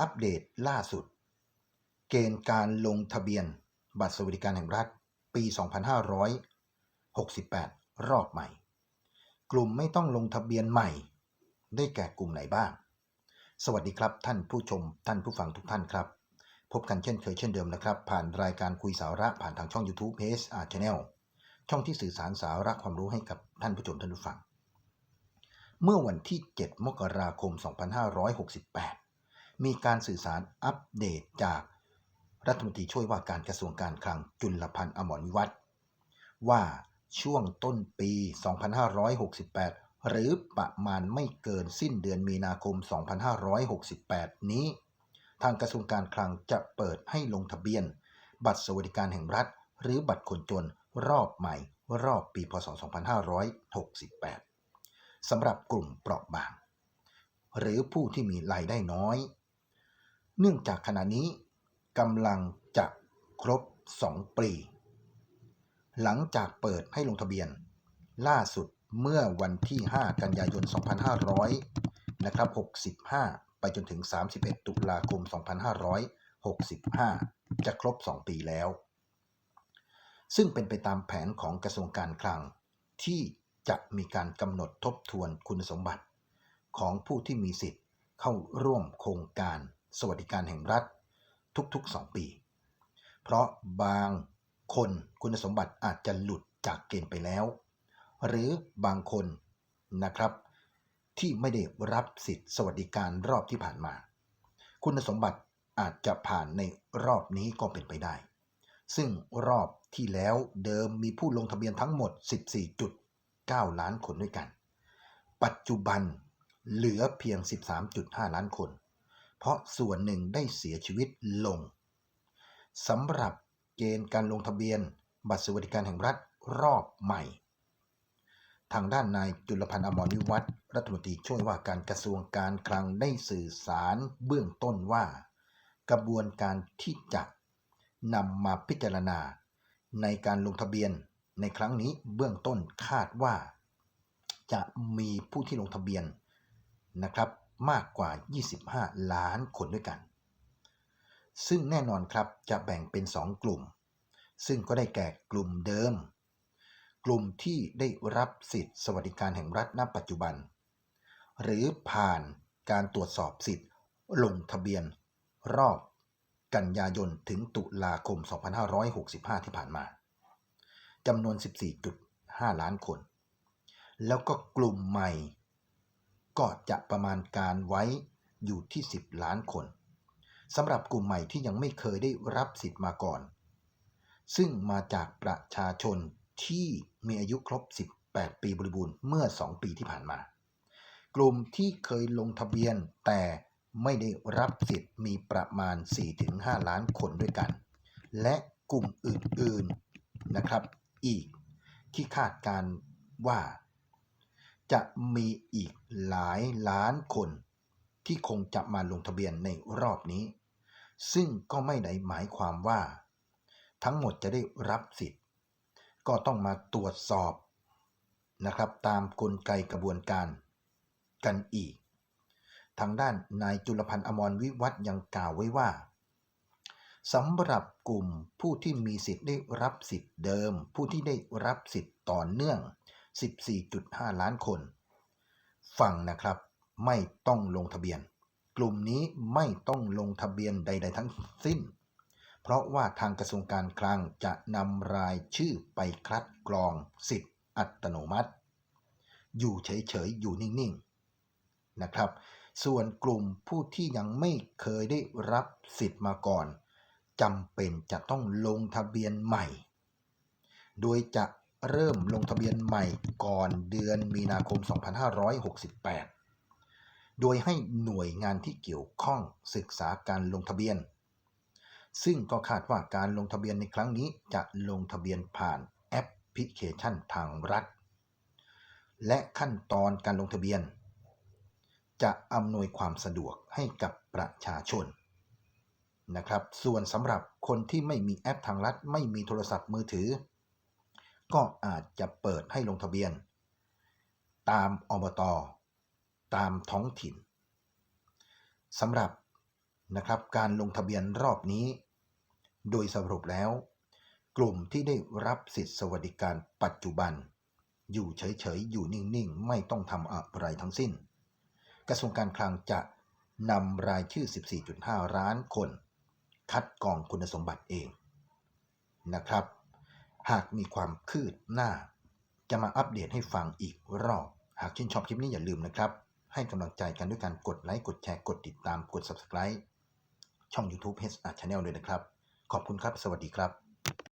อัปเดตล่าสุด เกณฑ์การลงทะเบียน บัตรสวัสดิการแห่งรัฐ ปี 2568 รอบใหม่ กลุ่มไม่ต้องลงทะเบียนใหม่ ได้แก่กลุ่มไหนบ้าง สวัสดีครับท่านผู้ชมท่านผู้ฟังทุกท่านครับ พบกันเช่นเคยเช่นเดิมนะครับ ผ่านรายการคุยสาระผ่านทางช่อง YouTube h r Channel ช่องที่สื่อสารสาระความรู้ให้กับท่านผู้ชมท่านผู้ฟัง เมื่อวันที่ 7 มกราคม 2568 มีการสื่อสารอัปเดตจากรัฐมนตรีช่วยว่าการกระทรวงการคลังจุลพันธ์อมรวิวัฒน์ว่าช่วงต้นปี 2568 หรือประมาณไม่เกินสิ้นเดือนมีนาคม 2568 นี้ ทางกระทรวงการคลังจะเปิดให้ลงทะเบียน บัตรสวัสดิการแห่งรัฐ หรือบัตรคนจนรอบใหม่รอบปี พศ 2568 สำหรับกลุ่มเปราะบาง หรือผู้ที่มีรายได้น้อย เนื่องจากขณะนี้กำลังจะครบ 2 ปี หลังจากเปิดให้ลงทะเบียน ล่าสุดเมื่อวันที่ 5 กันยายน 2500 นะครับ 65 ไปจนถึง 31 ตุลาคม 2565 จะครบ 2 ปีแล้ว ซึ่งเป็นไปตามแผนของกระทรวงการคลัง ที่จะมีการกำหนดทบทวนคุณสมบัติ ของผู้ที่มีสิทธิ์เข้าร่วมโครงการ สวัสดิการแห่งรัฐทุกๆ 2 ปี เพราะบางคนคุณสมบัติอาจจะหลุดจากเกณฑ์ไปแล้ว หรือบางคนนะครับ ที่ไม่ได้รับสิทธิ์สวัสดิการรอบที่ผ่านมา คุณสมบัติอาจจะผ่านในรอบนี้ก็เป็นไปได้ ซึ่งรอบที่แล้วเดิมมีผู้ลงทะเบียนทั้งหมด 14.9 ล้านคนด้วยกัน ปัจจุบันเหลือเพียง 13.5 ล้านคน ราะส่วนหนึ่งได้เสียชีวิตลงสำหรับเกณฑ์การลงทะเบียน บัตรสวัสดิการแห่งรัฐรอบใหม่ ทางด้านนายจุลพันธ์อมรวิวัฒรัฐมนตรีช่วยว่าการกระทรวงการคลังได้สื่อสารเบื้องต้นว่า กระบวนการที่จะนำมาพิจารณา ในการลงทะเบียนในครั้งนี้เบื้องต้นคาดว่า จะมีผู้ที่ลงทะเบียนนะครับ มากกว่า 25 ล้านคนด้วยกัน ซึ่งแน่นอนครับจะแบ่งเป็น 2 กลุ่ม ซึ่งก็ได้แก่กลุ่มเดิม กลุ่มที่ได้รับสิทธิ์สวัสดิการแห่งรัฐณปัจจุบัน หรือผ่านการตรวจสอบสิทธิ์ลงทะเบียนรอบกันยายนถึงตุลาคม 2565 ที่ผ่านมาจำนวน 14.5 ล้านคน แล้วก็กลุ่มใหม่ ก็จะประมาณการไว้อยู่ที่ 10 ล้านคนสำหรับกลุ่มใหม่ที่ยังไม่เคยได้รับสิทธิ์มาก่อน ซึ่งมาจากประชาชนที่มีอายุครบ 18 ปีบริบูรณ์เมื่อ 2 ปีที่ผ่านมา กลุ่มที่เคยลงทะเบียนแต่ไม่ได้รับสิทธิ์มีประมาณ 4-5 ล้านคนด้วยกัน และกลุ่มอื่นๆนะครับ อีกที่คาดการว่า จะมีอีกหลายล้านคนที่คงจะมาลงทะเบียนในรอบนี้ ซึ่งก็ไม่ได้หมายความว่า ทั้งหมดจะได้รับสิทธิ์ ก็ต้องมาตรวจสอบนะครับตามกลไกกระบวนการกันอีก ทางด้านนายจุลพันธ์อมรวิวัฒน์ยังกล่าวไว้ว่าสำหรับกลุ่มผู้ที่มีสิทธิ์ได้รับสิทธิ์เดิม ผู้ที่ได้รับสิทธิ์ต่อเนื่อง 14.5 ล้านคน ฟังนะครับ ไม่ต้องลงทะเบียน กลุ่มนี้ไม่ต้องลงทะเบียนใด ๆ ทั้งสิ้น เพราะว่าทางกระทรวงการคลังจะนำรายชื่อไปคัดกรองสิทธิ์อัตโนมัติ อยู่เฉย ๆ อยู่นิ่ง ๆ นะครับ ส่วนกลุ่มผู้ที่ยังไม่เคยได้รับสิทธิ์มาก่อนจำเป็นจะต้องลงทะเบียนใหม่ โดยจะ เริ่มลงทะเบียนใหม่ก่อนเดือนมีนาคม 2568 โดยให้หน่วยงานที่เกี่ยวข้องศึกษาการลงทะเบียน ซึ่งก็คาดว่าการลงทะเบียนในครั้งนี้จะลงทะเบียนผ่านแอปพลิเคชันทางรัฐ และขั้นตอนการลงทะเบียน จะอำนวยความสะดวกให้กับประชาชนนะครับ ส่วนสำหรับคนที่ไม่มีแอปทางรัฐ ไม่มีโทรศัพท์มือถือ ก็อาจจะเปิดให้ลงทะเบียน ตามอบต ตามท้องถิ่นสำหรับนะครับการลงทะเบียนรอบนี้ โดยสรุปแล้ว กลุ่มที่ได้รับสิทธิสวัสดิการปัจจุบัน อยู่เฉยๆ อยู่นิ่งๆ ไม่ต้องทำอะไรทั้งสิ้น กระทรวงการคลังจะนำรายชื่อ 14.5 ล้านคน คัดกรองคุณสมบัติเองนะครับ หากมีความคืบหน้า จะมาอัปเดตให้ฟังอีกรอบ หากชื่นชอบคลิปนี้อย่าลืมนะครับ ให้กำลังใจกันด้วยการกดไลค์ กดแชร์ กดติดตาม กด Subscribe ช่อง YouTube h อ Channel ด้วยนะครับ ขอบคุณครับ สวัสดีครับ